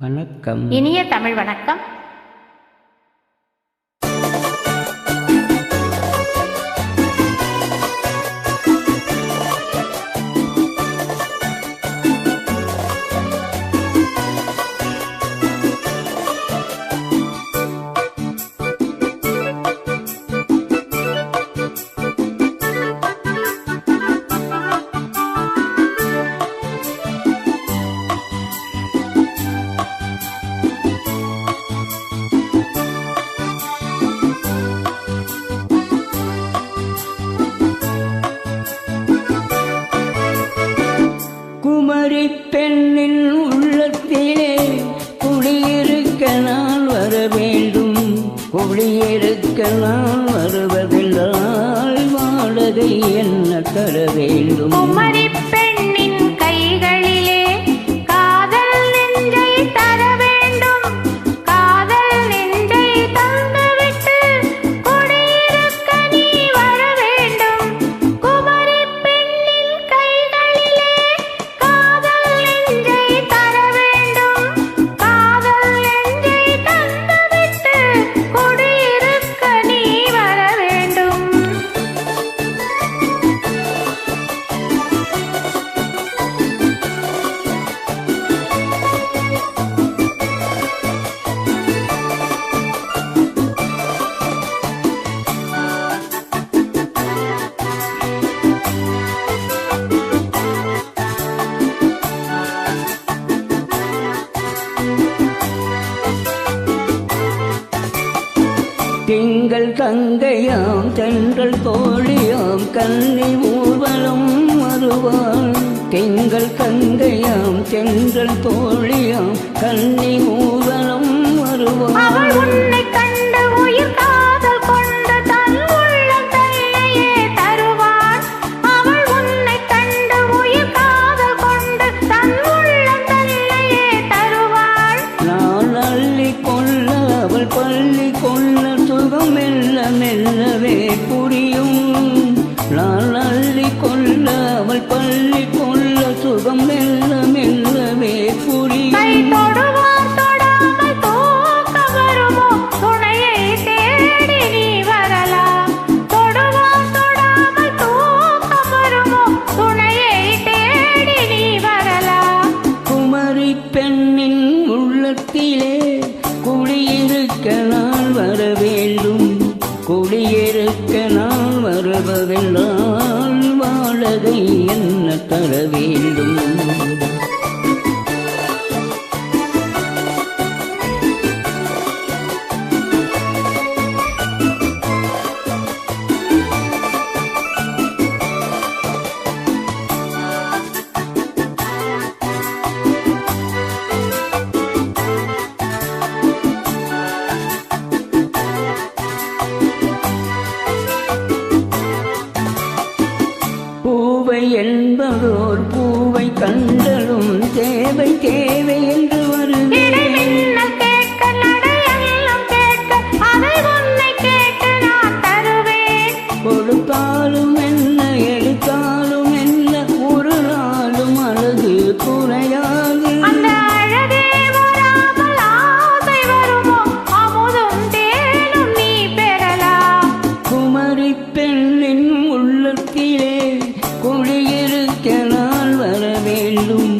வணக்கம். இனிய தமிழ் வணக்கம். என்ன தர வேண்டும். மதிப்பெண்ணின் கைகளிலே திங்கள் கங்கையாம் தென்றல் கோழியாம் கன்னி ஊர்வலம் வருவாள் திங்கள் கங்கையாம் தென்றல் கோழியாம் கன்னி ஊர்வலம் வருவாள் பள்ளி கொள்ள மெல்ல மெல்லவே புரியும். நான் அள்ளி கொள்ள அவள் பள்ளி கொள்ள சுகம் மெல்ல மெல்லவே புரியும். பெண்ணின் உள்ளத்திலே வாழ்பவெல்லாம் வாழகை என்ன தர வேண்டும்? ஒரு பூவை கண்டலும் தேவை தேவை என்று வருகிறேன். Luiz.